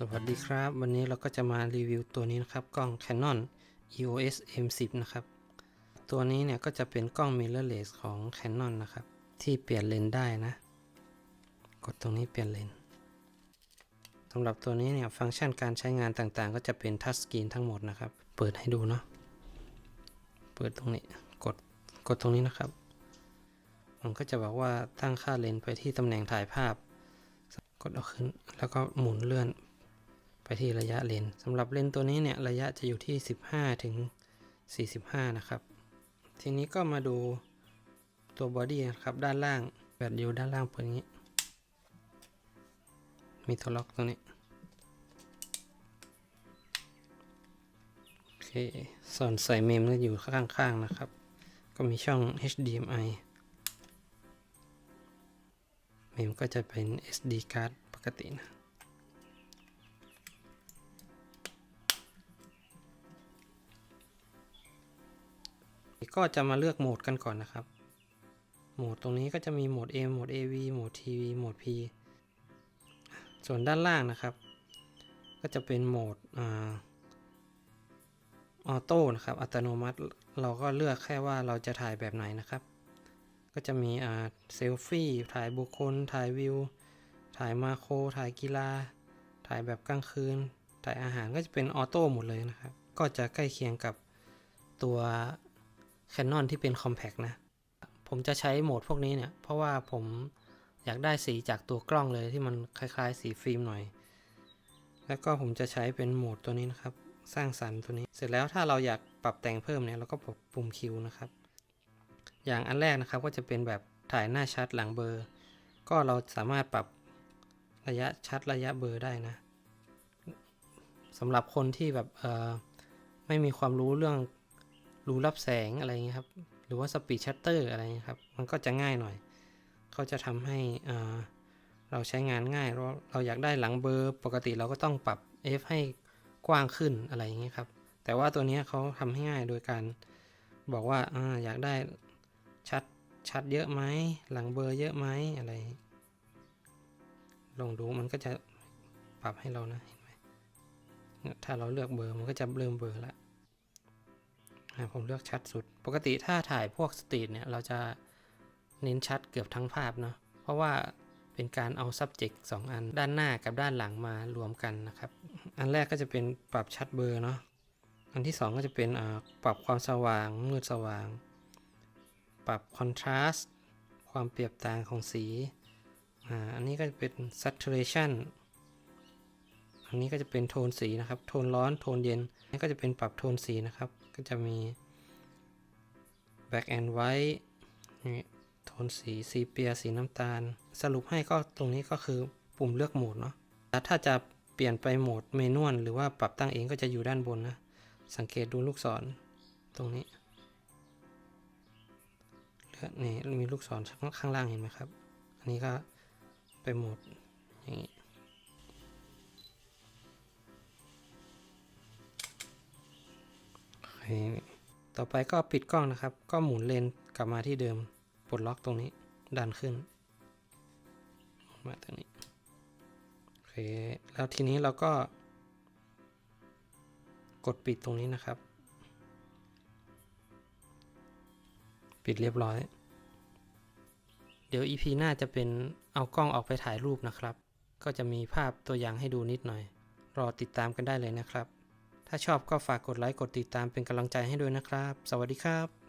สวัสดีครับ วันนี้เราก็จะมารีวิวตัวนี้นะครับ กล้อง Canon EOS M10 นะครับ ตัวนี้เนี่ยก็จะเป็นกล้อง mirrorless ของ Canon นะครับ ที่เปลี่ยนเลนส์ได้นะ กดตรงนี้เปลี่ยนเลนส์สำหรับตัวนี้เนี่ยฟังก์ชันการใช้งานต่างๆ ก็จะเป็นทัชสกรีนทั้งหมดนะครับ เปิดให้ดูเนาะเปิดตรงนี้กดกดตรงนี้นะครับ มันก็จะบอกว่าตั้งค่าเลนส์ไปที่ตำแหน่งถ่ายภาพกดเอาขึ้นแล้วก็หมุนเลื่อน ไปที่ระยะเลนส์สำหรับเลนส์ตัวนี้เนี่ยระยะจะอยู่ที่ 15 ถึง 45 นะครับ ทีนี้ก็มาดูตัวบอดี้นะครับด้านล่างแบบอยู่ด้านล่างเปิดอย่างนี้ มีตัวล็อกตรงนี้โอเคส่วนใส่เมมก็อยู่ข้างๆนะครับ ก็มีช่อง HDMI เมมก็จะเป็น SD card ปกตินะ ก็จะมาเลือกโหมดกันก่อนนะครับ โหมดตรงนี้ก็จะมีโหมด M โหมด AV โหมด TV โหมด P ส่วนด้านล่างนะครับ ก็จะเป็นโหมดออโต้นะครับ อัตโนมัติ เราก็เลือกแค่ว่าเราจะถ่ายแบบไหนนะครับ ก็จะมีเซลฟี่ ถ่ายบุคคล ถ่ายวิว ถ่ายมาโคร ถ่ายกีฬา ถ่ายแบบกลางคืน ถ่ายอาหารก็จะเป็นออโต้หมดเลยนะครับ ก็จะใกล้เคียงกับตัว Canon ที่เป็น Compact นะ ผมจะใช้โหมดพวกนี้เนี่ย เพราะว่าผมอยากได้สีจากตัวกล้องเลยที่มันคล้ายๆ สีฟิล์มหน่อย แล้วก็ผมจะใช้เป็นโหมดตัวนี้นะครับ สร้างสรรค์ตัวนี้ เสร็จแล้วถ้าเราอยากปรับแต่งเพิ่มเนี่ยเราก็กดปุ่มคิวนะครับ อย่างอันแรกนะครับก็จะเป็นแบบถ่ายหน้าชัดหลังเบอร์ ก็เราสามารถปรับระยะชัดระยะเบอร์ได้นะสำหรับคนที่แบบไม่มีความรู้เรื่อง รูรับแสงอะไรเงี้ยครับ หรือว่าสปีดชัตเตอร์อะไรเงี้ยครับ มันก็จะง่ายหน่อย เขาจะทำให้เราใช้งานง่ายเราเราอยากได้หลังเบอร์ปกติเราก็ต้องปรับ f ให้กว้างขึ้นอะไรเงี้ยครับ แต่ว่าตัวนี้เขาทำให้ง่ายโดยการบอกว่าออยากได้ชัดชัดเยอะไหมหลังเบอร์เยอะไหมอะไร ลองดูมันก็จะปรับให้เรานะเห็นไหมถ้าเราเลือกเบอร์มันก็จะเริ่มเบอร์แล้ว ผมเลือกชัดสุด ปกติถ้าถ่ายพวกสตรีทเนี่ย เราจะเน้นชัดเกือบทั้งภาพเนาะ เพราะว่าเป็นการเอา subject 2 อัน ด้านหน้ากับด้านหลังมารวมกันนะครับ อันแรกก็จะเป็นปรับชัดเบอร์เนาะ อันที่ 2 ก็จะเป็นอ่าปรับความสว่าง มืดสว่าง ปรับคอนทราสต์ความเปรียบต่างของสีอ่าอันนี้ก็จะเป็น saturation อันนี้ก็จะเป็นโทนสีนะครับ โทนร้อน โทนเย็นนนี้ก็จะเป็นปรับโทนสีนะครับ ก็จะมี black and white นี่โทนสีซีเปียสีน้ำตาล สรุปให้ก็ตรงนี้ก็คือปุ่มเลือกโหมดเนาะแล้วถ้าจะเปลี่ยนไปโหมดเมนวลหรือว่าปรับตั้งเองก็จะอยู่ด้านบนนะ สังเกตดูลูกศรตรงนี้เลือกนี่มีลูกศรข้างล่างเห็นไหมครับ อันนี้ก็ไปโหมดอย่างนี้ ต่อไปก็ปิดกล้องนะครับ ก็หมุนเลนกลับมาที่เดิมปลดล็อกตรงนี้ดันขึ้น มาตรงนี้โอเคแล้วทีนี้เราก็ กดปิดตรงนี้นะครับ ปิดเรียบร้อย เดี๋ยว EP หน้าจะเป็นเอากล้องออกไปถ่ายรูปนะครับ ก็จะมีภาพตัวอย่างให้ดูนิดหน่อย รอติดตามกันได้เลยนะครับ ถ้าชอบก็ฝากกดไลค์กดติดตามเป็นกำลังใจให้ด้วยนะครับ สวัสดีครับ